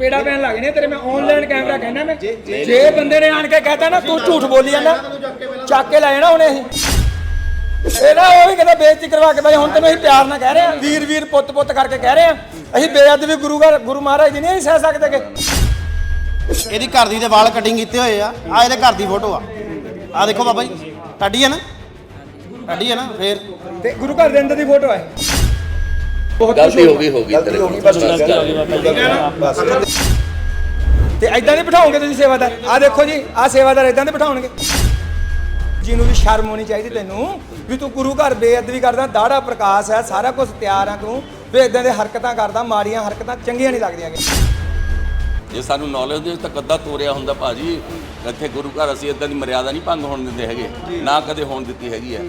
ਚਪੇੜਾ ਪੈਣ ਲੱਗ ਨੇ ਤੇਰੇ ਮੈਂ ਆਨਲਾਈਨ ਕੈਮਰਾ ਕਹਿਣਾ ਮੈਂ। ਜੇ ਬੰਦੇ ਨੇ ਆਣ ਕੇ ਕਹਤਾ ਨਾ ਤੂੰ ਝੂਠ ਬੋਲੀ ਜਾਂਦਾ। ਚੱਕ ਕੇ ਲੈ ਜਾਣਾ ਉਹਨੇ ਅਸੀਂ। ਇਹ ਨਾ ਉਹ ਵੀ ਕਹਿੰਦਾ ਬੇਇੱਜ਼ਤੀ ਕਰਵਾ ਕੇ ਬਾਈ ਹੁਣ ਤੈਨੂੰ ਅਸੀਂ ਪਿਆਰ ਨਾਲ ਕਹਿ ਰਹੇ ਆ ਵੀਰ ਵੀਰ ਪੁੱਤ ਪੁੱਤ ਕਰਕੇ ਕਹਿ ਰਹੇ ਆ ਅਸੀਂ ਬੇਅਦਬੀ ਗੁਰੂ ਘਰ ਗੁਰੂ ਮਹਾਰਾਜ ਦੀ ਨਹੀਂ ਸਹਿ ਸਕਦੇਗੇ ਇਹਦੀ ਘਰ ਦੀ ਦੇ ਵਾਲ ਕਟਿੰਗ ਕੀਤੇ ਹੋਏ ਆ। ਆ ਇਹਦੇ ਘਰ ਦੀ ਫੋਟੋ ਆ। ਆ ਦੇਖੋ ਬਾਬਾ ਜੀ ਤੁਹਾਡੀ ਹੈ ਨਾ? ਤੁਹਾਡੀ ਹੈ ਨਾ ਫੇਰ। ਤੇ ਗੁਰੂ ਘਰ ਦੇ ਅੰਦਰ ਦੀ ਫੋਟੋ ਹੈ ਬਹੁਤ ਗਲਤੀ ਹੋ ਗਈ ਹੋ ਗਈ ਤੇਰੇ ਕੋਲ। ਤੇ ਐਦਾਂ ਦੇ ਬਿਠਾਓਗੇ ਤੁਸੀਂ ਸੇਵਾਦਾਰ? ਆ ਦੇਖੋ ਜੀ ਆ ਸੇਵਾਦਾਰ ਐਦਾਂ ਦੇ ਬਿਠਾਉਣਗੇ। ਜਿਹਨੂੰ ਵੀ ਸ਼ਰਮ ਹੋਣੀ ਚਾਹੀਦੀ ਤੈਨੂੰ ਵੀ ਤੂੰ ਗੁਰੂ ਘਰ ਬੇਅਦਬੀ ਕਰਦਾ ਦਾੜਾ ਪ੍ਰਕਾਸ਼ ਹੈ ਸਾਰਾ ਕੁਝ ਤਿਆਰ ਆ ਤੂੰ ਵੀ ਇਦਾਂ ਦੇ ਹਰਕਤਾਂ ਕਰਦਾ ਮਾੜੀਆਂ ਹਰਕਤਾਂ ਚੰਗੀਆਂ ਨਹੀਂ ਲੱਗਦੀਆਂ। ਜੇ ਸਾਨੂੰ ਨੌਲੇਜ ਦੇ ਤਾਂ ਕੱਦਾ ਤੋਰਿਆ ਹੁੰਦਾ ਭਾਜੀ ਇੱਥੇ ਗੁਰੂ ਘਰ ਅਸੀਂ ਇਦਾਂ ਦੀ ਮਰਿਆਦਾ ਨਹੀਂ ਭੰਗ ਹੋਣ ਦਿੰਦੇ ਹੈਗੇ ਨਾ ਕਦੇ ਹੋਣ ਦਿੱਤੀ ਹੈਗੀ ਹੈ।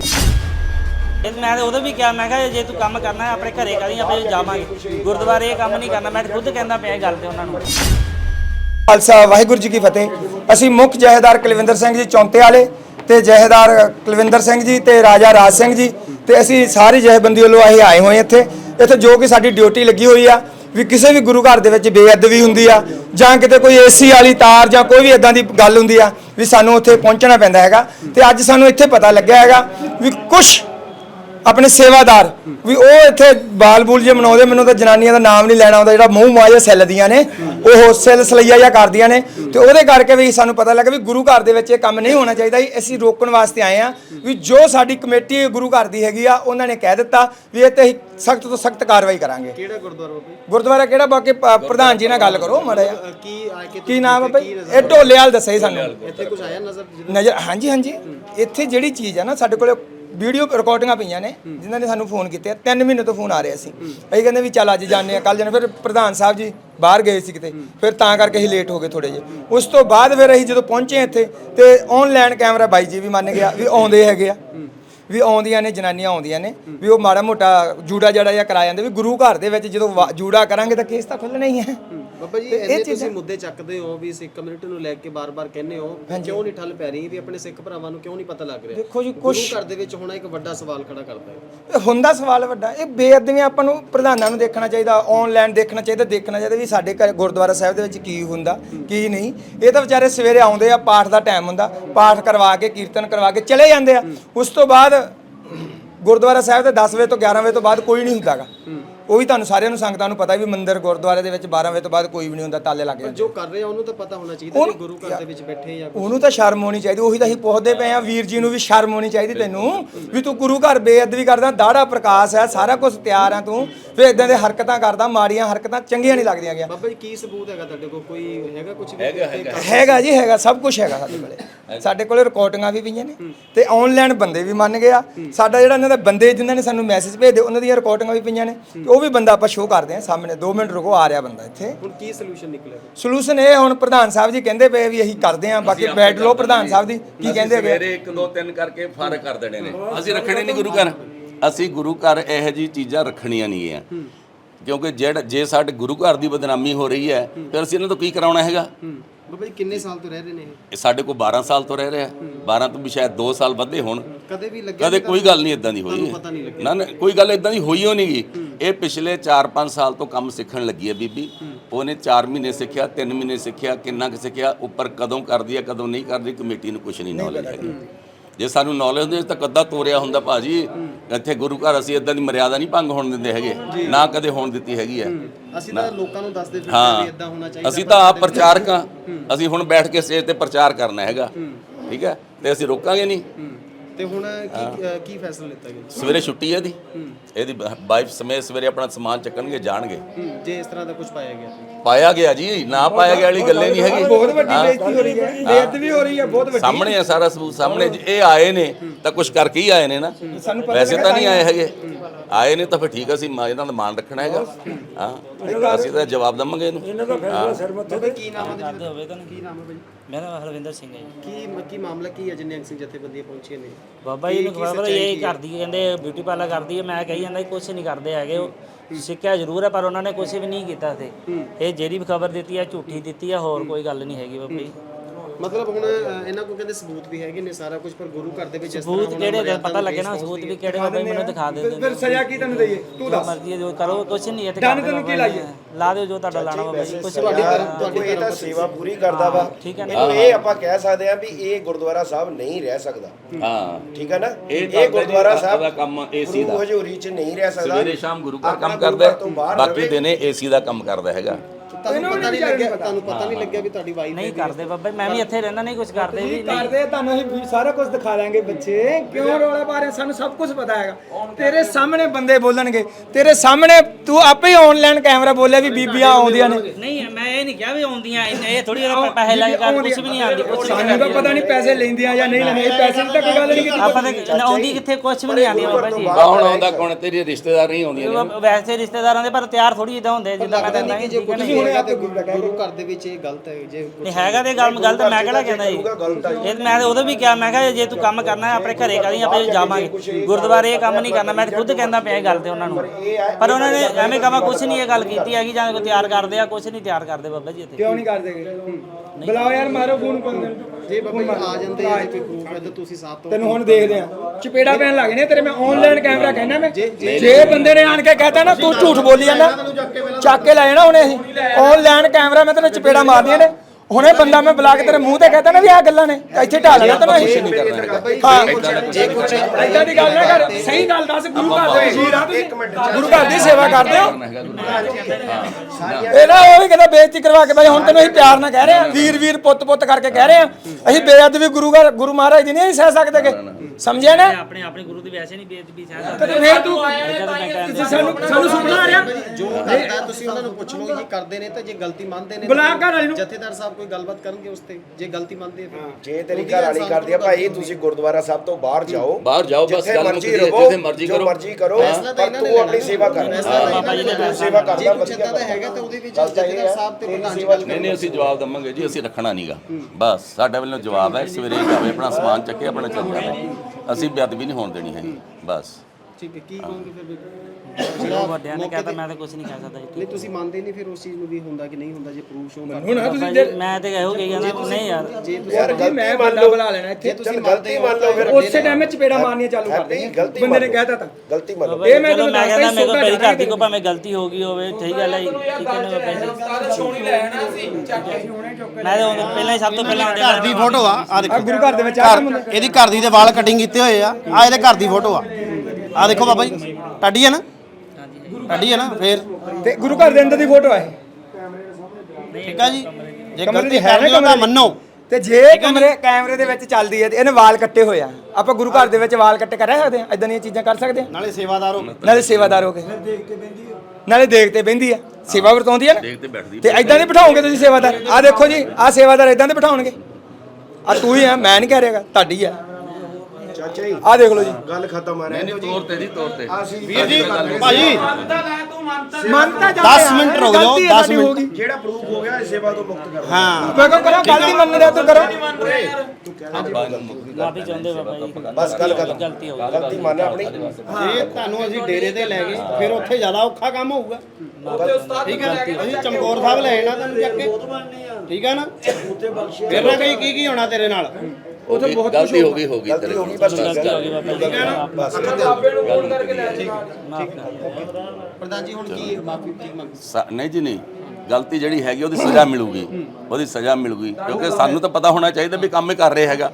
ਇਹ ਮੈਂ ਤਾਂ ਉਦੋਂ ਵੀ ਕਿਹਾ, ਮੈਂ ਕਿਹਾ, ਜੇ ਤੂੰ ਕੰਮ ਕਰਨਾ ਹੈ, ਆਪਣੇ ਘਰੇ ਕਰੀ ਆਪੇ ਜਾਵਾਂਗੇ। ਗੁਰਦੁਆਰੇ ਇਹ ਕੰਮ ਨਹੀਂ ਕਰਨਾ, ਮੈਂ ਖੁਦ ਕਹਿੰਦਾ ਪਿਆ ਇਹ ਗੱਲ ਤੇ ਉਹਨਾਂ ਨੂੰ। ਖਾਲਸਾ, ਵਾਹਿਗੁਰੂ ਜੀ ਕੀ ਫਤਿਹ। ਅਸੀਂ ਮੁੱਖ ਜਹੇਦਾਰ ਕੁਲਵਿੰਦਰ ਸਿੰਘ ਜੀ ਚੌਂਤੇ ਵਾਲੇ ਤੇ ਜਹੇਦਾਰ ਕੁਲਵਿੰਦਰ ਸਿੰਘ ਜੀ ਤੇ ਰਾਜਾ ਰਾਜ ਸਿੰਘ ਜੀ ਤੇ ਅਸੀਂ ਸਾਰੀ ਜਹੇਬੰਦੀ ਵੱਲੋਂ ਅਸੀਂ ਆਏ ਹੋਏ ਇੱਥੇ। ਇੱਥੇ ਜੋ ਕਿ ਸਾਡੀ ਡਿਊਟੀ ਲੱਗੀ ਹੋਈ ਆ, ਵੀ ਕਿਸੇ ਵੀ ਗੁਰੂ ਘਰ ਦੇ ਵਿੱਚ ਬੇਅਦਬੀ ਹੁੰਦੀ ਆ ਜਾਂ ਕਿਤੇ ਕੋਈ ਏਸੀ ਵਾਲੀ ਤਾਰ ਜਾਂ ਕੋਈ ਵੀ ਇਦਾਂ ਦੀ ਗੱਲ ਹੁੰਦੀ ਆ, ਵੀ ਸਾਨੂੰ ਉੱਥੇ ਪਹੁੰਚਣਾ ਪੈਂਦਾ ਹੈਗਾ। ਤੇ ਅੱਜ ਸਾਨੂੰ ਇੱਥੇ ਪਤਾ ਲੱਗਿਆ ਹੈਗਾ ਵੀ ਕੁਛ ਆਪਣੇ ਸੇਵਾਦਾਰ। ਵੀ ਉਹ ਇੱਥੇ ਬਾਲ ਬੂਲ ਜੇ ਮਨਾਉਂਦੇ ਮੈਨੂੰ ਤਾਂ ਜਨਾਨੀਆਂ ਦਾ ਨਾਮ ਨਹੀਂ ਲੈਣਾ ਆਉਂਦਾ ਜਿਹੜਾ ਮੂੰਹ ਮਾਇਆ ਸੈੱਲਦੀਆਂ ਨੇ ਉਹ ਸੈੱਲ ਸਲਈਆ ਜਾਂ ਕਰਦੀਆਂ ਨੇ। ਤੇ ਉਹਦੇ ਕਰਕੇ ਵੀ ਸਾਨੂੰ ਪਤਾ ਲੱਗਾ ਵੀ ਗੁਰੂ ਘਰ ਦੇ ਵਿੱਚ ਇਹ ਕੰਮ ਨਹੀਂ ਹੋਣਾ ਚਾਹੀਦਾ ਜੀ। ਅਸੀਂ ਰੋਕਣ ਵਾਸਤੇ ਆਏ ਆ ਵੀ ਜੋ ਸਾਡੀ ਕਮੇਟੀ ਗੁਰੂ ਘਰ ਦੀ ਹੈਗੀ ਆ ਉਹਨਾਂ ਨੇ ਕਹਿ ਦਿੱਤਾ ਵੀ ਇਹ ਤੇ ਅਸੀਂ ਸਖਤ ਤੋਂ ਸਖਤ ਕਾਰਵਾਈ ਕਰਾਂਗੇ। ਕਿਹੜਾ ਗੁਰਦੁਆਰਾ ਬਾਬਾ ਗੁਰਦੁਆਰਾ ਕਿਹੜਾ ਬਾਕੀ ਪ੍ਰਧਾਨ ਜੀ ਨਾਲ ਗੱਲ ਕਰੋ ਮਾੜਾ ਜੀ? ਕੀ ਆ ਕੇ ਕੀ ਨਾਮ ਹੈ ਭਾਈ ਇਹ ਢੋਲੇ ਵਾਲ ਦੱਸੇ ਸਾਨੂੰ। ਇੱਥੇ ਕੁਝ ਆਇਆ ਨਜ਼ਰ? ਨਜ਼ਰ ਹਾਂਜੀ ਹਾਂਜੀ। ਇੱਥੇ ਜਿਹੜੀ ਚੀਜ਼ ਆ ਨਾ ਸਾਡੇ ਕੋਲੇ ਵੀਡੀਓ ਰਿਕਾਰਡਿੰਗਾਂ ਪਈਆਂ ਨੇ ਜਿਨ੍ਹਾਂ ਨੇ ਸਾਨੂੰ ਫੋਨ ਕੀਤੇ ਆ। ਤਿੰਨ ਮਹੀਨੇ ਤੋਂ ਫੋਨ ਆ ਰਹੇ ਸੀ। ਅਸੀਂ ਕਹਿੰਦੇ ਵੀ ਚੱਲ ਅੱਜ ਜਾਂਦੇ ਆ ਕੱਲ ਜਾਣੇ ਫਿਰ ਪ੍ਰਧਾਨ ਸਾਹਿਬ ਜੀ ਬਾਹਰ ਗਏ ਸੀ ਕਿਤੇ। ਫਿਰ ਤਾਂ ਕਰਕੇ ਅਸੀਂ ਲੇਟ ਹੋ ਗਏ ਥੋੜੇ ਜਿਹੇ। ਉਸ ਤੋਂ ਬਾਅਦ ਫਿਰ ਅਸੀਂ ਜਦੋਂ ਪਹੁੰਚੇ ਇੱਥੇ ਤੇ ਆਨਲਾਈਨ ਕੈਮਰਾ ਬਾਈ ਜੀ ਵੀ ਮੰਨ ਗਿਆ ਵੀ ਆਉਂਦੇ ਹੈਗੇ ਆ। ਵੀ ਆਉਂਦੀਆਂ ਨੇ ਜਨਾਨੀਆਂ ਆਉਂਦੀਆਂ ਨੇ। ਵੀ ਉਹ ਮਾੜਾ ਮੋਟਾ ਜੂੜਾ ਜੜਾ ਜਿਹਾ ਕਰਾ ਜਾਂਦੇ ਵੀ ਗੁਰੂ ਘਰ ਦੇ ਵਿੱਚ ਜਦੋਂ ਜੂੜਾ ਕਰਾਂਗੇ ਤਾਂ ਕੇਸ ਤਾਂ ਖੁੱਲਣਾ ਹੀ। ਹੈ। ਬਾਬਾ ਜੀ ਇਹ ਤੁਸੀਂ ਮੁੱਦੇ ਚੱਕਦੇ ਹੋ ਵੀ ਸਿੱਖ ਕਮਿਊਨਿਟੀ ਨੂੰ ਲੈ ਕੇ ਬਾਰ-ਬਾਰ ਕਹਿੰਦੇ ਹੋ ਕਿਉਂ ਨਹੀਂ ਠੱਲ ਪੈ ਰਹੀ ਵੀ ਆਪਣੇ ਸਿੱਖ ਭਰਾਵਾਂ ਨੂੰ ਕਿਉਂ ਨਹੀਂ ਪਤਾ ਲੱਗ ਰਿਹਾ? ਦੇਖੋ ਜੀ ਕੁਛ ਘਰ ਦੇ ਵਿੱਚ ਹੋਣਾ ਇੱਕ ਵੱਡਾ ਸਵਾਲ ਖੜਾ ਕਰਦਾ ਹੈ। ਹੁੰਦਾ ਸਵਾਲ ਵੱਡਾ ਇਹ ਬੇਅਦਬੀਆਂ ਆਪਾਂ ਨੂੰ ਪ੍ਰਧਾਨਾਂ ਨੂੰ ਦੇਖਣਾ ਚਾਹੀਦਾ ਆਨਲਾਈਨ ਦੇਖਣਾ ਚਾਹੀਦਾ ਦੇਖਣਾ ਚਾਹੀਦਾ ਵੀ ਸਾਡੇ ਘਰ ਗੁਰਦੁਆਰਾ ਸਾਹਿਬ ਦੇ ਵਿੱਚ ਕੀ ਹੁੰਦਾ ਕੀ ਨਹੀਂ। ਇਹ ਤਾਂ ਵਿਚਾਰੇ ਸਵੇਰੇ ਆਉਂਦੇ ਆ ਪਾਠ ਦਾ ਟਾਈਮ ਹੁੰਦਾ ਪਾਠ ਕਰਵਾ ਕੇ ਕੀਰਤਨ ਕਰਵਾ ਕੇ ਚਲੇ ਜਾਂਦੇ ਆ। ਉਸ ਤੋਂ ਬਾਅਦ ਗੁਰਦੁਆਰਾ ਸਾਹਿਬ ਦੇ 10 ਵਜੇ ਤੋਂ 11 ਵਜੇ ਤੋਂ ਬਾਅਦ ਕੋਈ ਨਹੀਂ ਹੁੰਦਾਗਾ ਉਹ ਵੀ ਤੁਹਾਨੂੰ ਸਾਰਿਆਂ ਨੂੰ ਸੰਗਤਾਂ ਨੂੰ ਪਤਾ ਵੀ ਮੰਦਿਰ ਗੁਰਦੁਆਰੇ ਦੇ ਵਿੱਚ 12 ਵਜੇ ਤੋਂ ਬਾਅਦ ਕੋਈ ਵੀ ਨਹੀਂ ਹੁੰਦਾ ਤਾਲੇ ਲੱਗ ਜਾਂਦੇ ਜੋ ਕਰ ਰਹੇ ਆ ਉਹਨੂੰ ਤਾਂ ਪਤਾ ਹੋਣਾ ਚਾਹੀਦਾ ਕਿ ਗੁਰੂ ਘਰ ਦੇ ਵਿੱਚ ਬੈਠੇ ਜਾਂ ਉਹਨੂੰ ਤਾਂ ਸ਼ਰਮ ਹੋਣੀ ਚਾਹੀਦੀ ਉਹੀ ਤਾਂ ਅਸੀਂ ਪੁੱਛਦੇ ਪਏ ਆ ਵੀਰ ਜੀ ਨੂੰ ਵੀ ਸ਼ਰਮ ਹੋਣੀ ਚਾਹੀਦੀ ਤੈਨੂੰ ਵੀ ਤੂੰ ਗੁਰੂ ਘਰ ਬੇਅਦਬੀ ਕਰਦਾ ਦਾੜਾ ਪ੍ਰਕਾਸ਼ ਹੈ ਸਾਰਾ ਕੁਝ ਤਿਆਰ ਆ ਤੂੰ ਵੀ ਇਦਾਂ ਦੇ ਹਰਕਤਾਂ ਕਰਦਾ ਮਾੜੀਆਂ ਹਰਕਤਾਂ ਚੰਗੀਆਂ ਨਹੀਂ ਲੱਗਦੀਆਂ ਗਿਆ ਬਾਬਾ ਜੀ ਕੀ ਸਬੂਤ ਹੈਗਾ ਤੁਹਾਡੇ ਕੋਲ? ਕੋਈ ਹੈਗਾ ਕੁਝ ਵੀ? ਹੈਗਾ ਹੈਗਾ। ਹੈਗਾ ਜੀ ਹੈਗਾ ਸਭ ਕੁਝ ਹੈਗਾ ਸਾਡੇ ਕੋਲੇ। ਸਾਡੇ ਕੋਲੇ ਰਿਕਾਰਡਿੰਗਾਂ ਵੀ ਪਈਆਂ ਨੇ ਤੇ ਆਨਲਾਈਨ ਬੰਦੇ ਵੀ ਮੰਨ ਗਏ ਆ। ਸਾਡਾ ਜਿਹੜਾ ਇਹਨਾਂ ਦਾ ਬੰਦੇ ਜਿਨ੍ਹਾਂ ਨੇ ਸਾਨੂੰ ਮੈਸੇਜ ਭੇਜਦੇ ਉਹਨਾਂ ਦੀਆਂ ਰਿਕਾਰਡਿੰਗਾਂ ਵੀ ਪਈਆਂ ਨੇ ਤੇ ਉਹ ਵੀ ਬੰਦਾ ਆਪਾਂ ਸ਼ੋਅ ਕਰਦੇ ਆ ਸਾਹਮਣੇ। 2 ਮਿੰਟ ਰੁਕੋ ਆ ਰਿਹਾ ਬੰਦਾ ਇੱਥੇ। ਹੁਣ ਕੀ ਸੋਲੂਸ਼ਨ ਨਿਕਲਿਆ? ਸੋਲੂਸ਼ਨ ਇਹ ਹੁਣ ਪ੍ਰਧਾਨ ਸਾਹਿਬ ਜੀ ਕਹਿੰਦੇ ਪਏ ਵੀ ਅਸੀਂ ਕਰਦੇ ਆ ਬਾਕੀ ਬੈਠ ਲਓ ਪ੍ਰਧਾਨ ਸਾਹਿਬ ਦੀ ਕੀ ਕਹਿੰਦੇ ਹੈਗੇ ਸਵੇਰੇ 1 2 3 ਕਰਕੇ ਫ਼ਰਕ ਕਰ ਦੇਣੇ ਨੇ। ਅਸੀਂ ਰੱਖਣੇ ਨਹੀਂ ਗੁਰੂ ਘਰ। ਅਸੀਂ ਗੁਰੂ ਘਰ ਇਹੋ ਜੀ ਚੀਜ਼ਾਂ ਰੱਖਣੀਆਂ ਨਹੀਂ ਆ। ਕਿਉਂਕਿ ਜਿਹੜਾ ਜੇ ਸਾਡੇ ਗੁਰੂ ਘਰ ਦੀ ਬਦਨਾਮੀ ਹੋ ਰਹੀ ਹੈ ਫਿਰ ਅਸੀਂ ਇਹਨਾਂ ਤੋਂ ਕੀ ਕਰਾਉਣਾ ਹੈਗਾ? ਬਾਬਾ ਜੀ ਕਿੰਨੇ ਸਾਲ ਤੋਂ ਰਹਿ ਰਹੇ ਨੇ ਇਹ? ਸਾਡੇ ਕੋਲ 12 ਸਾਲ ਤੋਂ ਰਹਿ ਰਿਹਾ। 12 ਤੋਂ ਵੀ ਸ਼ਾਇਦ 2 ਸਾਲ ਵੱਧੇ ਹੋਣ। ਕਦੇ ਵੀ ਲੱਗਿਆ ਕਦੇ ਕੋਈ ਗੱਲ ਨਹੀਂ ਇਦਾਂ ਦੀ ਹੋਈ ਨਾ ਨਾ ਕੋਈ ਗੱਲ ਇਦਾਂ ਦੀ ਹੋਈ ਹੋ। ਨਹੀਂਗੀ ਇਹ ਪਿਛਲੇ 4-5 ਸਾਲ ਤੋਂ ਕੰਮ ਸਿੱਖਣ ਲੱਗੀ ਹੈ ਬੀਬੀ। ਉਹਨੇ 4 ਮਹੀਨੇ ਸਿੱਖਿਆ 3 ਮਹੀਨੇ ਸਿੱਖਿਆ ਕਿੰਨਾ ਕੁ ਸਿੱਖਿਆ ਉੱਪਰ ਕਦੋਂ ਕਰਦੀ ਹੈ ਕਦੋਂ ਨਹੀਂ ਕਰਦੀ ਕਮੇਟੀ ਨੂੰ ਕੁਝ ਨਹੀਂ ਨੌਲੇਜ ਹੈਗੀ। ਜੇ ਸਾਨੂੰ ਨੌਲੇਜ ਹੁੰਦੀ ਤਾਂ ਕੱਦਾ ਤੋਰਿਆ ਹੁੰਦਾ ਭਾਜੀ। ਇੱਥੇ ਗੁਰੂ ਘਰ ਅਸੀਂ ਇਦਾਂ ਦੀ ਮਰਿਆਦਾ ਨਹੀਂ ਭੰਗ ਹੋਣ ਦਿੰਦੇ ਹੈਗੇ ਨਾ ਕਦੇ ਹੋਣ ਦਿੱਤੀ ਹੈਗੀ ਹੈ। ਅਸੀਂ ਤਾਂ ਲੋਕਾਂ ਨੂੰ ਦੱਸਦੇ ਫਿਰਦੇ ਹਾਂ। ਵੀ ਇਦਾਂ ਹੋਣਾ ਚਾਹੀਦਾ ਅਸੀਂ ਤਾਂ ਆਪ ਪ੍ਰਚਾਰਕ ਹਾਂ। ਅਸੀਂ ਹੁਣ ਬੈਠ ਕੇ ਸਟੇਜ ਤੇ ਪ੍ਰਚਾਰ ਕਰਨਾ ਹੈਗਾ। ਠੀਕ ਹੈ? ਤੇ ਅਸੀਂ ਰੋਕਾਂਗੇ ਨਹੀਂ। ਤੇ ਹੁਣ ਕੀ ਕੀ ਫੈਸਲਾ ਲਿੱਤਾ ਗਿਆ? ਸਵੇਰੇ ਛੁੱਟੀ ਹੈ ਇਹਦੀ। ਇਹਦੀ ਵਾਈਫ ਸਮੇਤ ਸਵੇਰੇ ਆਪਣਾ ਸਮਾਨ ਚੱਕਣਗੇ ਜਾਣਗੇ। ਜੇ ਇਸ ਤਰ੍ਹਾਂ ਦਾ ਕੁਝ ਪਾਇਆ ਗਿਆ ਪਾਇਆ ਗਿਆ ਜੀ ਨਾ ਪਾਇਆ ਗਿਆ ਵਾਲੀ ਗੱਲੇ ਨਹੀਂ ਹੈਗੀ। ਬਹੁਤ ਵੱਡੀ ਬੇਇੱਜ਼ਤੀ ਹੋ ਰਹੀ ਹੈ ਬੇਇੱਜ਼ਤੀ ਹੋ ਰਹੀ ਹੈ ਬਹੁਤ ਵੱਡੀ। ਸਾਹਮਣੇ ਆ ਸਾਰਾ ਸਬੂਤ ਸਾਹਮਣੇ ਇਹ ਆਏ ਨੇ ਤਾਂ ਕੁਝ ਕਰਕੇ ਹੀ ਆਏ ਨੇ ਨਾ। ਵੈਸੇ ਤਾਂ ਨਹੀਂ ਆਏ ਹੈਗੇ। ਆਏ ਨੇ ਤਾਂ ਫਿਰ ਠੀਕ ਆ, ਅਸੀਂ ਮਾ- ਇਹਨਾਂ ਦਾ ਮਾਨ ਰੱਖਣਾ ਹੈਗਾ। ਹਾਂ ਅਸੀਂ ਤਾਂ ਜਵਾਬ ਦਵਾਂਗੇ ਇਹਨੂੰ। ਬਾਬਾ ਕੀ ਨਾਮ ਹੈ। ਕਰਦੇ ਹੋਵੇ ਤਾਂ। ਕੀ ਨਾਮ ਹੈ ਭਾਈ ਮੇਰਾ ਨਾਮ ਹਰਵਿੰਦਰ ਸਿੰਘ ਹੈ ਜੀ। ਕੀ ਕੀ ਮਾਮਲਾ ਕੀ ਹੈ ਜਿੰਨੇ ਸਿੰਘ ਜਥੇਬੰਦੀਆਂ ਪਹੁੰਚੀਆਂ ਨੇ? ਬਾਬਾ ਜੀ ਨੂੰ ਖਬਰ ਇਹ ਕਰਦੀ ਕਹਿੰਦੇ ਬਿਊਟੀ ਪਾਰਲਰ ਕਰਦੀ ਹੈ ਮੈਂ ਕਹੀ ਜਾਂਦਾ ਕੁਝ ਨਹੀਂ ਕਰਦੇ ਹੈਗੇ ਉਹ। ਸਿੱਖਿਆ ਜ਼ਰੂਰ ਹੈ ਪਰ ਉਹਨਾਂ ਨੇ ਕੁਝ ਵੀ ਨਹੀਂ ਕੀਤਾ ਤੇ ਇਹ ਜਿਹੜੀ ਵੀ ਖਬਰ ਦਿੱਤੀ ਹੈ ਝੂਠੀ ਦਿੱਤੀ ਹੈ ਹੋਰ ਕੋਈ ਗੱਲ ਨਹੀਂ ਹੈਗੀ ਬਾਬਾ ਜੀ। ਮਤਲਬ ਹੁਣ ਅ, ਇਹਨਾਂ ਕੋਲ ਕਹਿੰਦੇ ਸਬੂਤ ਵੀ ਹੈਗੇ ਨੇ ਸਾਰਾ ਕੁਝ ਪਰ ਗੁਰੂ ਘਰ ਦੇ ਵਿੱਚ ਇਸ ਤਰ੍ਹਾਂ ਸਬੂਤ ਹੁਣ ਕਿਹੜੇ ਦੇ ਮਰਿਆਦਾ ਪਤਾ ਨੂੰ ਲੱਗੇ ਨਾ? ਸਬੂਤ ਵੀ ਕਿਹੜੇ ਜੀ ਮੈਨੂੰ ਦਿਖਾ ਦੇ ਫਿਰ ਸਜ਼ਾ ਕੀ ਤੈਨੂੰ ਦਈਏ? ਤੂੰ ਦੱਸ। ਮਰਜ਼ੀ ਹੈ, ਜੋ ਕਰੋ ਕੁਛ ਨਹੀਂ ਇੱਥੇ ਦੰਡ ਕਰਦੇ ਤੈਨੂੰ ਕੀ ਲਾਈਏ? ਲਾ ਦਿਓ ਜੋ ਤੁਹਾਡਾ ਲਾਣਾ ਬਾਬਾ ਜੀ ਕੁਛ ਤੁਹਾਡੀ ਧਰਮ ਤੁਹਾਡੀ ਕੋਈ ਇਹ ਤਾਂ ਸੇਵਾ ਪੂਰੀ ਕਰਦਾ ਵਾ। ਠੀਕ ਹੈ ਨਾ? ਇਹਨੂੰ ਇਹ ਆਪਾਂ ਕਹਿ ਸਕਦੇ ਆ ਵੀ ਇਹ ਗੁਰਦੁਆਰਾ ਸਾਹਿਬ ਨਹੀਂ ਰਹਿ ਸਕਦਾ। ਹਾਂ। ਠੀਕ ਹੈ ਨਾ? ਇਹ ਜੀ ਗੁਰਦੁਆਰਾ ਦਾ ਸਾਹਿਬ ਕੰਮ ਏਸੀ ਗੁਰੂ ਦਾ। ਹਜ਼ੂਰੀ ਚ ਨਹੀਂ ਰਹਿ ਸਕਦਾ। ਸਵੇਰੇ ਸ਼ਾਮ ਗੁਰੂ ਘਰ ਆਪਣਾ ਕੰਮ ਗੁਰੂ ਕਰਦਾ ਘਰ ਤੋਂ ਹੈ, ਬਾਹਰ ਬਾਕੀ। ਦਿਨੇ ਏਸੀ ਦਾ ਕੰਮ ਕਰਦਾ ਹੈਗਾ। ਤੁਹਾਨੂੰ ਪਤਾ ਨਹੀਂ ਲੱਗਿਆ ਤੁਹਾਨੂੰ ਪਤਾ ਨਹੀਂ ਲੱਗਿਆ ਵੀ ਤੁਹਾਡੀ ਵਾਈਫ ਨਹੀਂ ਕਰਦੇ ਬਾਬਾ ਮੈਂ ਵੀ ਇੱਥੇ ਰਹਿੰਦਾ ਨਹੀਂ ਕੁਝ ਕਰਦੇ ਵੀ ਨਹੀਂ। ਕਰਦੇ ਤੁਹਾਨੂੰ ਅਸੀਂ ਸਾਰਾ ਕੁਝ ਦਿਖਾ ਦਾਂਗੇ ਬੱਚੇ। ਕਿਉਂ ਰੋਲਾ ਪਾ ਰਹੇ ਸਾਨੂੰ ਸਭ ਕੁਝ ਪਤਾ ਹੈਗਾ। ਤੇਰੇ ਸਾਹਮਣੇ ਬੰਦੇ ਬੋਲਣਗੇ। ਤੇਰੇ ਸਾਹਮਣੇ ਤੂੰ ਆਪੇ ਹੀ ਆਨਲਾਈਨ ਕੈਮਰਾ ਬੋਲਿਆ ਵੀ ਬੀਬੀਆਂ ਆਉਂਦੀਆਂ ਨੇ। ਨਹੀਂ ਮੈਂ ਇਹ ਨਹੀਂ ਕਿਹਾ ਵੀ ਆਉਂਦੀਆਂ ਇਹ ਥੋੜੀ ਜਿਹੀ ਪੈਸੇ ਲੈ ਕੇ ਕਰ ਕੁਝ ਵੀ ਨਹੀਂ ਆਉਂਦੀ ਕੁਝ ਸਾਨੂੰ ਤਾਂ ਪਤਾ ਨਹੀਂ ਪੈਸੇ ਲੈਂਦੀਆਂ ਜਾਂ ਨਹੀਂ ਲੈਂਦੀਆਂ ਇਹ ਪੈਸੇ ਦੀ ਤਾਂ ਕੋਈ ਗੱਲ ਨਹੀਂ ਕੀਤੀ ਆਪਾਂ ਤਾਂ ਆਉਂਦੀ ਕਿੱਥੇ ਕੁਝ ਵੀ ਨਹੀਂ ਆਉਂਦੀ ਬਾਬਾ ਜੀ। ਕੌਣ ਆਉਂਦਾ ਕੌਣ ਤੇਰੀ ਰਿਸ਼ਤੇਦਾਰ ਨਹੀਂ ਆਉਂਦੀਆਂ ਵੈਸੇ ਰਿਸ਼ਤੇਦਾਰਾਂ ਦੇ ਪਰ ਤਿਆਰ ਥੋੜੀ ਜਿਹਾ ਹੁੰਦੇ ਜਿੱਦਾਂ ਮੈਂ ਕਹਿੰਦਾ ਜੇ ਨਹੀਂ ਹੈਗਾ ਤੇ ਗੁਰੂ ਘਰ ਦੇ ਵਿੱਚ ਇਹ ਗਲਤ ਹੈ ਜੇ ਕੁਛ- ਨਹੀਂ ਹੈਗਾ ਤੇ ਗੱਲ ਗਲਤ ਮੈਂ ਕਿਹੜਾ ਕਹਿੰਦਾ ਜੀ? ਇਹ ਮੈਂ ਤਾਂ ਉਦੋਂ ਵੀ ਕਿਹਾ ਮੈਂ ਕਿਹਾ ਜੇ ਤੂੰ ਕੰਮ ਕਰਨਾ ਹੈ ਆਪਣੇ ਘਰੇ ਕਰੀ ਆਪਾਂ ਜਾਵਾਂਗੇ। ਗੁਰਦੁਆਰੇ ਇਹ ਕੰਮ ਨਹੀਂ ਕਰਨਾ ਮੈਂ ਤਾਂ ਖੁਦ ਕਹਿੰਦਾ ਪਿਆ ਇਹ ਗੱਲ ਤੇ ਉਹਨਾਂ ਨੂੰ। ਪਰ ਉਹਨਾਂ ਨੇ ਐਵੇਂ ਕਹਾਂ ਕੁਝ ਨਹੀਂ ਇਹ ਗੱਲ ਕੀਤੀ ਹੈਗੀ ਜਾਂ ਕੋਈ ਤਿਆਰ ਕਰਦੇ ਆ ਕੁਝ ਨਹੀਂ ਤਿਆਰ ਕਰਦੇ ਬਾਬਾ ਜੀ ਇੱਥੇ। ਕਿਉਂ ਨਹੀਂ ਕਰਦੇਗੇ ਬੁਲਾਓ ਯਾਰ ਮਾਰੋ ਫੋਨ ਬੰਦੇ ਨੂੰ ਜੇ ਬਾਬਾ ਜੀ ਆ ਜਾਂਦੇ ਆ ਕੋਈ ਪ੍ਰੂਫ ਹੈ ਤਾਂ ਤੁਸੀਂ ਸਾਥ ਤੋਂ ਤੈਨੂੰ ਹੁਣ ਦੇਖਦੇ ਆ। ਚਪੇੜਾ ਪੈਣ ਲੱਗ ਨੇ ਤੇਰੇ ਮੈਂ ਆਨਲਾਈਨ ਕੈਮਰਾ ਕਹਿਣਾ ਮੈਂ। ਜੇ ਬੰਦੇ ਨੇ ਆਣ ਕੇ ਕਹਤਾ ਨਾ ਤੂੰ ਝੂਠ ਬੋਲੀ ਜਾਂਦਾ। ਚੱਕ ਕੇ ਲੈ ਜਾਣਾ ਉਹਨੇ ਅਸੀਂ। ਆਨਲਾਈਨ ਕੈਮਰਾ ਮੈਂ ਤੈਨੂੰ ਚਪੇੜਾ ਮਾਰਦੀਆਂ ਨੇ। ਹੁਣੇ ਬੰਦਾ ਮੈਂ ਬੁਲਾ ਕੇ ਤੇਰੇ ਮੂੰਹ ਤੇ ਕਹਤਾ ਨਾ ਵੀ ਆਹ ਗੱਲਾਂ ਨੇ ਇੱਥੇ ਢਾਲ ਲੈਣਾ ਤੈਨੂੰ ਅਸੀਂ ਹਾਂ। ਜੇ ਕੁਝ ਏਦਾਂ ਦੀ ਗੱਲ ਨਾ ਕਰ ਸਹੀ ਗੱਲ ਦੱਸ ਗੁਰੂ ਘਰ ਦੇ ਵਜ਼ੀਰ ਆ ਤੁਸੀਂ ਗੁਰੂ ਘਰ ਦੀ ਸੇਵਾ ਕਰਦੇ। ਹੋ? ਇਹ ਨਾ ਉਹ ਵੀ ਕਹਿੰਦਾ ਬੇਇੱਜ਼ਤੀ ਕਰਵਾ ਕੇ ਬਾਈ ਹੁਣ ਤੈਨੂੰ ਅਸੀਂ ਪਿਆਰ ਨਾਲ ਕਹਿ ਰਹੇ ਆ ਵੀਰ ਵੀਰ ਪੁੱਤ ਪੁੱਤ ਕਰਕੇ ਕਹਿ ਰਹੇ ਆ ਅਸੀਂ ਬੇਅਦਬੀ ਗੁਰੂ ਘਰ ਗੁਰੂ ਮਹਾਰਾਜ ਦੀ ਨਹੀਂ ਸਹਿ ਸਕਦੇ ਗੇ ਸਮਝਿਆ ਨਾ? ਆਪਣੇ ਆਪਣੇ ਗੁਰੂ ਦੀ ਵੈਸੇ ਨਹੀਂ ਬੇਇੱਜ਼ਤੀ ਸਹਿ ਤੇ ਸਕਦੇ ਫੇਰ ਤੂੰ ਤਾਂ ਤੁਸੀਂ ਸਾਨੂੰ ਸਾਨੂੰ ਸੁਪਨਾ ਆ ਰਿਹਾ। ਜੋ ਕਰਦਾ ਤੁਸੀਂ ਉਹਨਾਂ ਨੂੰ ਪੁੱਛ ਲਓ ਜੀ ਕਰਦੇ ਨੇ ਤਾਂ ਜੇ ਗਲਤੀ ਮੰਨਦੇ ਨੇ ਬੁਲਾ ਤਾਂ ਘਰ ਵਾਲੀ ਨੂੰ। ਜਥੇਦਾਰ ਸਾਹਿਬ ਕੋਈ ਗੱਲਬਾਤ ਕਰਨਗੇ ਉਸ ਤੇ? ਜੇ ਗਲਤੀ ਮੰਨਦੇ ਆ ਫਿਰ। ਜੇ ਤੇਰੀ ਘਰ ਵਾਲੀ ਕਰਦੀ ਆ ਭਾਈ ਤੁਸੀਂ ਗੁਰਦੁਆਰਾ ਸਾਹਿਬ ਤੋਂ ਬਾਹਰ ਜਾਓ। ਬਾਹਰ ਜਾਓ, ਬਸ ਗੱਲ ਮੁੱਕਦੀ ਜਿੱਥੇ ਮਰਜ਼ੀ ਜੋ ਕਰੋ। ਮਰਜ਼ੀ ਕਰੋ ਫੈਸਲਾ ਤਾਂ ਪਰ ਤੂੰ ਆਪਣੀ ਸੇਵਾ ਕਰ। ਤਾਂ ਬਾਬਾ ਜੀ ਨੇ ਤੂੰ ਸੇਵਾ ਜੇ ਕਰਦਾ ਕੁਛ ਵਧੀਆ ਦਾ। ਹੈਗਾ ਤਾਂ ਉਹਦੇ ਵਿੱਚ ਤਾਂ ਜਥੇਦਾਰ ਸਾਹਿਬ ਤੇ ਪ੍ਰਧਾਨ ਨਹੀਂ ਨਹੀਂ ਅਸੀਂ ਜਵਾਬ ਦਵਾਂਗੇ ਜੀ ਅਸੀਂ ਰੱਖਣਾ ਨਹੀਂਗਾ ਬਸ ਸਾਡੇ ਵੱਲੋਂ ਜਵਾਬ ਹੈ ਸਵੇਰੇ ਜਾਵੇ ਆਪਣਾ ਸਮਾਨ ਚੱਕੇ ਆਪਣਾ ਚੱਲ ਜਾਵੇ। ਅਸੀਂ ਬੇਅਦਬੀ ਨਹੀਂ ਹੋਣ ਦੇਣੀ ਹੈਗੀ ਬਸ। ਠੀਕ ਹੈ ਕੀ ਕਹੋਗੇ ਫਿਰ ਵੱਡਿਆਂ ਨੇ ਕਹਿਤਾ ਮੈਂ ਤਾਂ ਕੁਝ ਨਹੀਂ ਕਹਿ ਸਕਦਾ ਜੀ ਨਹੀਂ ਤੁਸੀਂ ਮੰਨਦੇ ਨਹੀਂ ਫਿਰ ਉਸ ਚੀਜ਼ ਨੂੰ ਵੀ ਹੁੰਦਾ ਕਿ ਨਹੀਂ ਹੁੰਦਾ ਜੇ ਪ੍ਰੂਫ ਸ਼ੋ ਹੁਣ ਆ ਤੁਸੀਂ ਬਾਬਾ ਜੀ, ਮੈਂ ਤੇ ਇਹੋ ਕਹੀ ਜਾਂਦਾ ਨਹੀਂ ਯਾਰ। ਜੇ ਤੁਸੀਂ ਯਾਰ ਜੀ ਮੈਂ ਬੰਦਾ ਬੁਲਾ ਲੈਣਾ ਇੱਥੇ ਤੁਸੀਂ ਚੱਲ ਗਲਤੀ ਮੰਨ ਲਓ ਫਿਰ ਉਸੇ ਟਾਈਮ ਵਿੱਚ ਚਪੇੜਾ ਮਾਰਨੀਆਂ ਚਾਲੂ ਕਰ ਨਹੀਂ ਦੇਣੀਆਂ ਗਲਤੀ ਬੰਦੇ ਨੇ ਮੰਨ ਕਹਿਤਾ ਤਾਂ ਗਲਤੀ ਮੰਨ ਲਓ। ਬਾਬਾ ਜੀ, ਇਹ ਮੈਂ ਚਲੋ ਤੁਹਾਨੂੰ ਮੈਂ ਦੱਸਦਾ ਕਹਿੰਦਾ ਮੇਰੇ ਕੋਲ ਸੌਦਾ ਮੇਰੀ ਘਰ ਦੀ ਜਾਣਾ ਕੋ ਭਾਵੇਂ ਗਲਤੀ ਹੋ ਗਈ ਹੋਵੇ ਸਹੀ ਗੱਲ ਹੈ ਜੀ ਠੀਕ ਹੈ ਨਾ ਬਾਬਾ ਜੀ ਮੈਂ ਤਾਂ ਉਦੋਂ ਪਹਿਲਾਂ ਹੀ ਸਭ ਤੋਂ ਪਹਿਲਾਂ ਆਉਂਦੇ ਘਰ ਦੀ ਫੋਟੋ ਆ ਆ ਆ ਦੇਖੋ ਗੁਰੂ ਘਰ ਦੇ ਵਿੱਚ ਆ ਕੰਮ ਹੁੰਦਾ ਇਹਦੀ ਘਰ ਦੀ ਦੇ ਵਾਲ ਕਟਿੰਗ ਕੀਤੇ ਹੋਏ ਆ ਆ ਇਹਦੇ ਘਰ ਦੀ ਫੋਟੋ ਆ। ਆ ਦੇਖੋ ਬਾਬਾ ਜੀ ਟੱਡੀ ਹੈ ਨਾ ਟੱਡੀ ਹੈ ਨਾ ਫੇਰ? ਤੇ ਗੁਰੂ ਘਰ ਦੇ ਅੰਦਰ ਦੀ ਫੋਟੋ ਹੈ ਠੀਕ ਆ ਜੀ। ਜੇ ਕਮਰੇ ਗਲਤੀ ਹੈ ਨਾ ਤਾਂ ਕਮਰੇ ਦੀ? ਮੰਨੋ। ਤੇ ਜੇ ਕਮਰੇ ਕੈਮਰੇ ਦੇ ਵਿੱਚ ਚੱਲਦੀ ਹੈ ਤੇ ਇਹਨੇ ਵਾਲ ਕੱਟੇ ਹੋਏ ਆ। ਆਪਾਂ ਗੁਰੂ ਘਰ ਦੇ ਵਿੱਚ ਵਾਲ ਕੱਟੇ ਕਰ ਸਕਦੇ ਆ ਇਦਾਂ ਦੀਆਂ ਚੀਜ਼ਾਂ ਕਰ ਸਕਦੇ ਆ ਨਾਲੇ ਸੇਵਾਦਾਰ ਹੋ ਨਾਲੇ ਸੇਵਾਦਾਰ ਹੋ ਕੇ। ਨਾਲੇ ਦੇਖ ਤੇ ਬਹਿੰਦੀ ਆ। ਸੇਵਾ ਵਰਤਾਉਂਦੀ ਆ ਨਾ? ਦੇਖ ਤੇ ਬੈਠਦੀ ਤੇ ਐਦਾਂ ਦੇ ਬਿਠਾਓਗੇ ਤੁਸੀਂ ਸੇਵਾਦਾਰ? ਆ ਦੇਖੋ ਜੀ ਆ ਸੇਵਾਦਾਰ ਐਦਾਂ ਦੇ ਬਿਠਾਉਣਗੇ। ਆ ਤੂੰ ਹੀ ਆ ਮੈਂ ਨਹੀਂ ਕਹਿ ਰਿਹਾਗਾ ਤੁਹਾਡੀ ਆ। ਚਾਚਾ ਜੀ। ਆ ਦੇਖ ਲਓ ਜੀ। ਗੱਲ ਖਤਮ ਆ ਰਹੀ ਤੋਰ ਤੇ ਜੀ ਤੋਰ ਤੇ। ਵੀਰ ਜੀ ਭਾਜੀ ਮਨ ਤਾਂ ਜਾ 10 ਮਿੰਟ ਰੁਕ ਜਾਓ 10 ਮਿੰਟ। ਜਿਹੜਾ ਪ੍ਰੂਫ ਹੋ ਗਿਆ ਇਹ ਸੇਵਾ ਤੋਂ ਮੁਕਤ ਕਰ ਹਾਂ। ਮੈਂ ਕਹੋ ਕਰੋ ਗਲਤੀ ਮੰਨ ਰਿਹਾ ਤੂੰ ਕਰੋ। ਮਾਫੀ ਚਾਹੁੰਦੇ ਬਾਬਾ ਜੀ। ਬਸ ਗੱਲ ਖਤਮ। ਗਲਤੀ ਹੋ ਗਈ। ਗਲਤੀ ਮੰਨ ਆਪਣੀ। ਜੇ ਤੁਹਾਨੂੰ ਅਸੀਂ ਡੇਰੇ ਤੇ ਲੈ ਗਏ ਫਿਰ ਉੱਥੇ ਜ਼ਿਆਦਾ ਔਖਾ ਕੰਮ ਹੋਊਗਾ। ਠੀਕ ਹੈ ਅਸੀਂ ਚਮਕੌਰ ਸਾਹਿਬ ਲੈ ਜਾਣਾ ਤੁਹਾਨੂੰ ਚੱਕ ਕੇ। ਠੀਕ ਹੈ ਨਾ? ਫਿਰ ਨਾ ਕਹੀ ਕੀ ਕੀ ਹੋਣਾ ਤੇਰੇ ਨਾਲ? ਉਥੇ ਬਹੁਤ ਗਲਤੀ ਹੋ ਗਈ ਹੋ ਗਈ ਤੇਰੇ ਗਲਤੀ ਹੋ ਗਈ। ਬਸ ਗਲਤੀ ਹੋ ਗਈ। ਬਾਬਾ ਜੀ ਮਾਫ ਕਰ ਪ੍ਰਧਾਨ ਜੀ ਹੁਣ ਕੀ ਮਾਫੀ ਕੀ ਮੰਗ ਸਾ- ਨਹੀਂ ਜੀ ਨਹੀਂ। ਗਲਤੀ ਜਿਹੜੀ ਹੈਗੀ ਉਹਦੀ ਸਜ਼ਾ ਮਿਲੂਗੀ। ਉਹਦੀ ਸਜ਼ਾ ਮਿਲੂਗੀ। ਕਿਉਂਕਿ ਸਾਨੂੰ ਤਾਂ ਪਤਾ ਹੋਣਾ ਚਾਹੀਦਾ ਵੀ ਕੰਮ ਇਹ ਕਰ ਰਿਹਾ ਹੈਗਾ।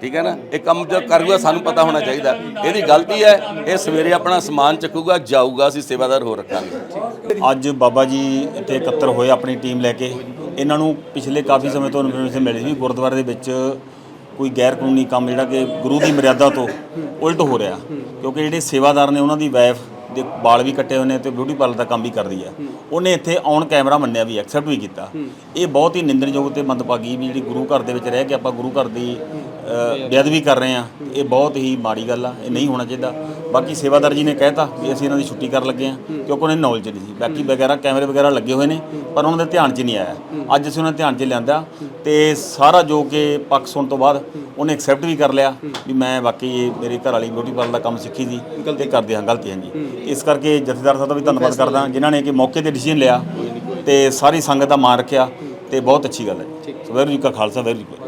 ਠੀਕ ਹੈ ਨਾ? ਇਹ ਕੰਮ ਜਦ ਕਰੂਗਾ ਸਾਨੂੰ ਪਤਾ ਹੋਣਾ ਚਾਹੀਦਾ। ਇਹਦੀ ਗਲਤੀ ਹੈ ਇਹ ਸਵੇਰੇ ਆਪਣਾ ਸਮਾਨ ਚੱਕੂਗਾ ਜਾਊਗਾ ਅਸੀਂ ਸੇਵਾਦਾਰ ਹੋ ਰੱਖਾਂਗੇ। ਅੱਜ ਬਾਬਾ ਜੀ ਇੱਥੇ ਇਕੱਤਰ ਹੋਏ ਆਪਣੀ ਟੀਮ ਲੈ ਕੇ। ਇਹਨਾਂ ਨੂੰ ਪਿਛਲੇ ਕਾਫੀ ਸਮੇਂ ਤੋਂ ਇਨਫੋਰਮੇਸ਼ਨ ਮਿਲੀ ਸੀ ਗੁਰਦੁਆਰੇ ਦੇ ਵਿੱਚ ਕੋਈ ਗੈਰ ਕਾਨੂੰਨੀ ਕੰਮ ਜਿਹੜਾ ਕਿ ਗੁਰੂ ਦੀ ਮਰਿਆਦਾ ਤੋਂ ਉਲਟ ਹੋ ਰਿਹਾ ਕਿਉਂਕਿ ਜਿਹੜੇ ਸੇਵਾਦਾਰ ਨੇ ਉਹਨਾਂ ਦੀ ਵਾਈਫ ਦੇ ਵਾਲ ਵੀ ਕੱਟੇ ਹੋਏ ਨੇ ਤੇ ਬਿਊਟੀ ਪਾਰਲਰ ਦਾ ਕੰਮ ਵੀ ਕਰਦੀ ਹੈ ਉਹਨੇ ਇੱਥੇ ਔਨ ਕੈਮਰਾ ਮੰਨਿਆ ਵੀ ਐਕਸੈਪਟ ਵੀ ਕੀਤਾ। ਇਹ ਬਹੁਤ ਹੀ ਨਿੰਦਣਯੋਗ ਤੇ ਮੰਦਭਾਗੀ ਵੀ ਜਿਹੜੀ ਗੁਰੂ ਘਰ ਦੇ ਵਿੱਚ ਰਹਿ ਕੇ ਆਪਾਂ ਗੁਰੂ ਘਰ ਦੀ ਅ, ਬੇਅਦਬੀ ਕਰ ਰਹੇ ਆ। ਇਹ ਬਹੁਤ ਹੀ ਮਾੜੀ ਗੱਲ ਆ ਇਹ ਨਹੀਂ ਹੋਣਾ ਚਾਹੀਦਾ। ਬਾਕੀ ਸੇਵਾਦਾਰ ਜੀ ਨੇ ਕਹਿਤਾ ਵੀ ਅਸੀਂ ਇਹਨਾਂ ਦੀ ਛੁੱਟੀ ਕਰਨ ਲੱਗੇ ਆ ਕਿਉਂਕਿ ਉਹਨਾਂ ਨੂੰ ਨੌਲੇਜ ਨਹੀਂ ਸੀ। ਬਾਕੀ ਵਗੈਰਾ ਕੈਮਰੇ ਵਗੈਰਾ ਲੱਗੇ ਹੋਏ ਨੇ ਪਰ ਉਹਨਾਂ ਦੇ ਧਿਆਨ 'ਚ ਨਹੀਂ ਆਇਆ। ਅੱਜ ਅਸੀਂ ਉਹਨਾਂ ਦੇ ਧਿਆਨ 'ਚ ਲਿਆਂਦਾ ਤੇ ਸਾਰਾ ਜੋ ਕਿ ਪੱਖ ਸੁਣ ਤੋਂ ਬਾਅਦ ਉਹਨੇ ਐਕਸੈਪਟ ਵੀ ਕਰ ਲਿਆ ਵੀ ਮੈਂ ਵਾਕਈ ਇਹ ਮੇਰੇ ਘਰ ਵਾਲੀ ਬਿਊਟੀ ਪਾਰਲਰ ਦਾ ਕੰਮ ਸਿੱਖੀ ਸੀ ਤੇ ਕਰਦੇ ਹਾਂ ਗਲਤੀ ਹਾਂਜੀ। ਇਸ ਕਰਕੇ ਜਥੇਦਾਰ ਸਾਹਿਬ ਦਾ ਵੀ ਧੰਨਵਾਦ ਕਰਦਾ ਜਿਨ੍ਹਾਂ ਨੇ ਕਿ ਮੌਕੇ ਤੇ ਡਿਸੀਜਨ ਲਿਆ ਤੇ ਸਾਰੀ ਸੰਗਤ ਦਾ ਮਾਣ ਰੱਖਿਆ ਤੇ ਬਹੁਤ ਅੱਛੀ ਗੱਲ ਹੈ। ਜੀ ਵਾਹਿਗੁਰੂ ਜੀ ਕਾ ਖਾਲਸਾ ਵਾਹਿਗੁਰੂ ਜੀ ਕੀ ਫਤਿਹ।